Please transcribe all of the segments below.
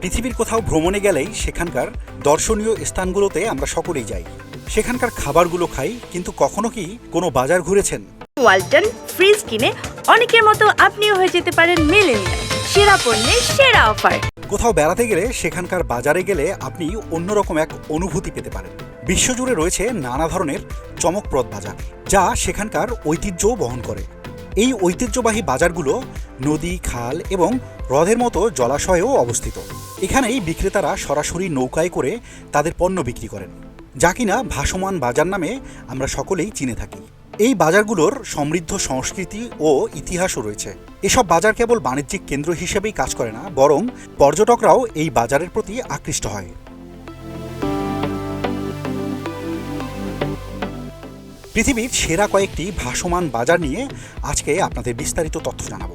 পৃথিবীর কোথাও ভ্রমণে গেলেই সেখানকার দর্শনীয় স্থানগুলোতে আমরা সকলেই যাই। সেখানকার খাবারগুলো খাই কিন্তু কখনো কি কোনো বাজার ঘুরেছেন? ওয়ালটন ফ্রিজ কিনে অনেকের মতো আপনিও হয়ে যেতে পারেন মেলেনিয়া সেরা পণ্যের সেরা অফার। কোথাও বেড়াতে গেলে সেখানকার বাজারে গেলে আপনি অন্যরকম এক অনুভূতি পেতে পারেন। বিশ্বজুড়ে রয়েছে নানা ধরনের চমকপ্রদ বাজার যা সেখানকার ঐতিহ্য বহন করে। এই ঐতিহ্যবাহী বাজারগুলো নদী, খাল এবং হ্রদের মতো জলাশয়েও অবস্থিত। এখানেই বিক্রেতারা সরাসরি নৌকায় করে তাদের পণ্য বিক্রি করেন। যা কিনা ভাসমান বাজার নামে আমরা সকলেই চিনে থাকি। এই বাজারগুলোর সমৃদ্ধ সংস্কৃতি ও ইতিহাসও রয়েছে। এসব বাজার কেবল বাণিজ্যিক কেন্দ্র হিসেবেই কাজ করে না, বরং পর্যটকরাও এই বাজারের প্রতি আকৃষ্ট হয়। পৃথিবীর সেরা কয়েকটি ভাসমান বাজার নিয়ে আজকে আপনাদের বিস্তারিত তথ্য জানাব।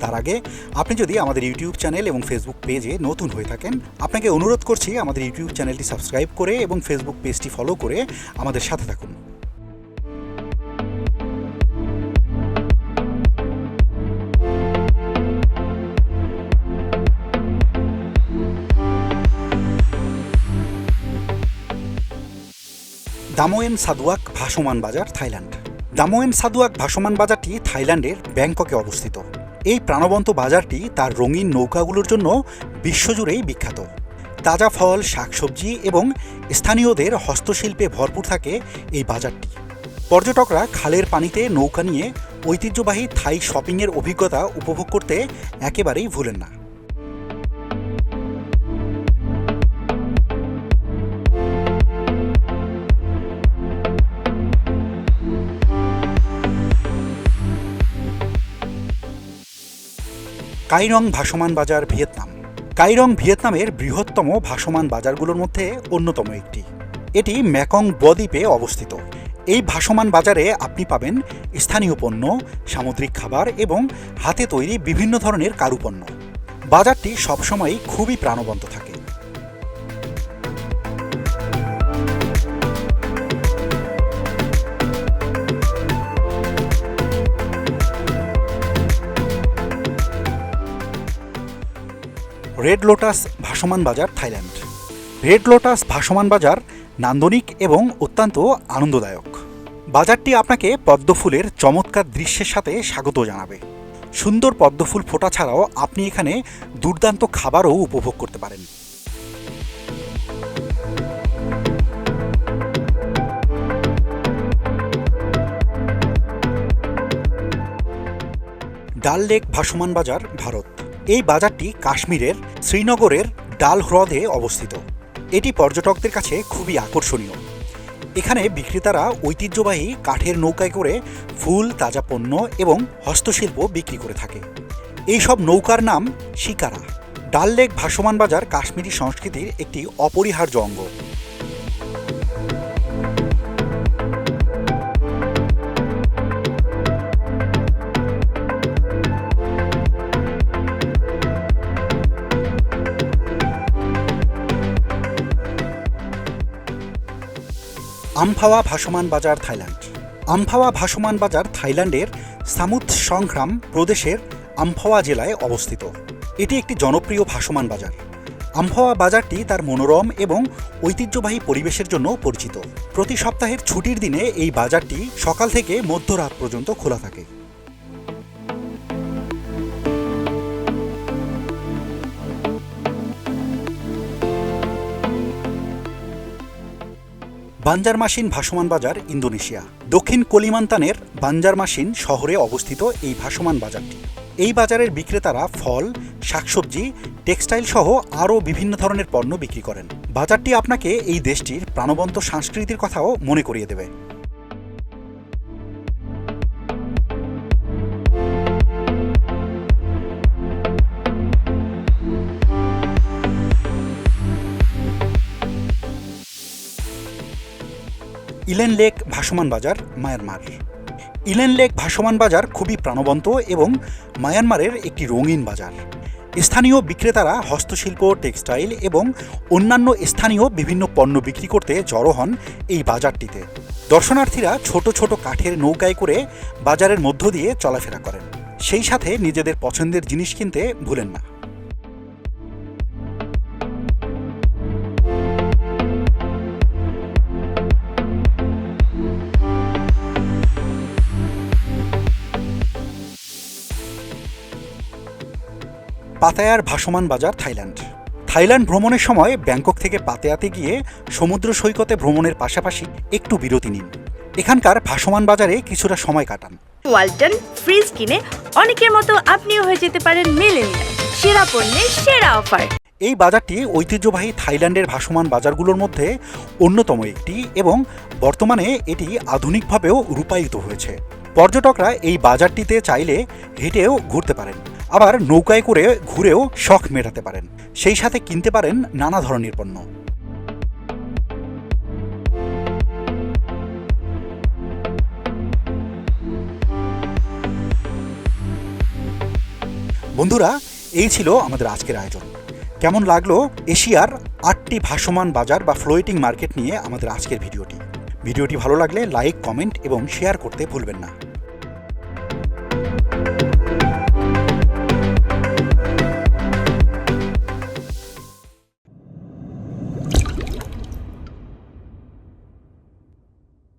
তার আগে, আপনি যদি আমাদের ইউটিউব চ্যানেল এবং ফেসবুক পেজে নতুন হয়ে থাকেন, আপনাকে অনুরোধ করছি আমাদের ইউটিউব চ্যানেলটি সাবস্ক্রাইব করে এবং ফেসবুক পেজটি ফলো করে আমাদের সাথে থাকুন। দামোয়েন সাদুয়াক ভাসমান বাজার, থাইল্যান্ড। দামোয়েন সাদুয়াক ভাসমান বাজারটি থাইল্যান্ডের ব্যাংককে অবস্থিত। এই প্রাণবন্ত বাজারটি তার রঙিন নৌকাগুলোর জন্য বিশ্বজুড়েই বিখ্যাত। তাজা ফল, শাকসবজি এবং স্থানীয়দের হস্তশিল্পে ভরপুর থাকে এই বাজারটি। পর্যটকরা খালের পানিতে নৌকা নিয়ে ঐতিহ্যবাহী থাই শপিংয়ের অভিজ্ঞতা উপভোগ করতে একেবারেই ভুলেন না। কাইরং ভাসমান বাজার ভিয়েতনাম। কাইরং ভিয়েতনামের বৃহত্তম ভাসমান বাজারগুলোর মধ্যে অন্যতম একটি। এটি ম্যাকং বদ্বীপে অবস্থিত। এই ভাসমান বাজারে আপনি পাবেন স্থানীয় পণ্য, সামুদ্রিক খাবার এবং হাতে তৈরি বিভিন্ন ধরনের কারুপণ্য। বাজারটি সবসময়ই খুবই প্রাণবন্ত থাকে। রেড লোটাস ভাসমান বাজার, থাইল্যান্ড। রেড লোটাস ভাসমান বাজার নান্দনিক এবং অত্যন্ত আনন্দদায়ক। বাজারটি আপনাকে পদ্মফুলের চমৎকার দৃশ্যের সাথে স্বাগত জানাবে। সুন্দর পদ্মফুল ফোটা ছাড়াও আপনি এখানে দুর্দান্ত খাবারও উপভোগ করতে পারেন। ডাল লেক ভাসমান বাজার, ভারত। এই বাজারটি কাশ্মীরের শ্রীনগরের ডাল হ্রদে অবস্থিত। এটি পর্যটকদের কাছে খুবই আকর্ষণীয়। এখানে বিক্রেতারা ঐতিহ্যবাহী কাঠের নৌকায় করে ফুল, তাজা পণ্য এবং হস্তশিল্প বিক্রি করে থাকে। এই সব নৌকার নাম শিকারা। ডাল লেক ভাসমান বাজার কাশ্মীরি সংস্কৃতির একটি অপরিহার্য অঙ্গ। আমফাওয়া ভাসমান বাজার, থাইল্যান্ড। আমফাওয়া ভাসমান বাজার, থাইল্যান্ডের সামুথ সংগ্রাম প্রদেশের আমফাওয়া জেলায় অবস্থিত। এটি একটি জনপ্রিয় ভাসমান বাজার। আমফাওয়া বাজারটি তার মনোরম এবং ঐতিহ্যবাহী পরিবেশের জন্য পরিচিত। প্রতি সপ্তাহের ছুটির দিনে এই বাজারটি সকাল থেকে মধ্যরাত পর্যন্ত খোলা থাকে। বাঞ্জারমাসিন ভাসমান বাজার, ইন্দোনেশিয়া। দক্ষিণ কলিমান্তানের বাঞ্জারমাসিন শহরে অবস্থিত এই ভাসমান বাজারটি। এই বাজারের বিক্রেতারা ফল, শাকসবজি, টেক্সটাইল সহ আরও বিভিন্ন ধরনের পণ্য বিক্রি করেন। বাজারটি আপনাকে এই দেশটির প্রাণবন্ত সংস্কৃতির কথাও মনে করিয়ে দেবে। ইলেন লেক ভাসমান বাজার, মায়ানমার। ইলেন লেক ভাসমান বাজার খুবই প্রাণবন্ত এবং মায়ানমারের একটি রঙিন বাজার। স্থানীয় বিক্রেতারা হস্তশিল্প, টেক্সটাইল এবং অন্যান্য স্থানীয় বিভিন্ন পণ্য বিক্রি করতে জড়ো হন এই বাজারটিতে। দর্শনার্থীরা ছোট ছোট কাঠের নৌকায় করে বাজারের মধ্য দিয়ে চলাফেরা করেন। সেই সাথে নিজেদের পছন্দের জিনিস কিনতে ভুলেন না। পাতায়ার ভাসমান বাজার থাইল্যান্ড। থাইল্যান্ড ভ্রমণের সময় ব্যাংকক থেকে পাতায়াতে গিয়ে সমুদ্র সৈকতে ভ্রমণের পাশাপাশি একটু বিরতি নিন। এখানকার ভাসমান বাজারে কিছুটা সময় কাটান। ওয়ালটন ফ্রিজ কিনে অনেকের মতো আপনিও হয়ে যেতে পারেন মিলেনিয়াল। সেরা পণ্যের সেরা অফার। এই বাজারটি ঐতিহ্যবাহী থাইল্যান্ডের ভাসমান বাজারগুলোর মধ্যে অন্যতম একটি এবং বর্তমানে এটি আধুনিকভাবেও রূপায়িত হয়েছে। পর্যটকরা এই বাজারটিতে চাইলে হেঁটেও ঘুরতে পারেন। আবার নৌকায় করে ঘুরেও শখ মেটাতে পারেন। সেই সাথে কিনতে পারেন নানা ধরনের পণ্য। বন্ধুরা, এই ছিল আমাদের আজকের আয়োজন। কেমন লাগল? এশিয়ার আটটি ভাসমান বাজার বা ফ্লোয়েটিং মার্কেট নিয়ে আমাদের আজকের ভিডিওটি। ভিডিওটি ভালো লাগলে লাইক, কমেন্ট এবং শেয়ার করতে ভুলবেন না।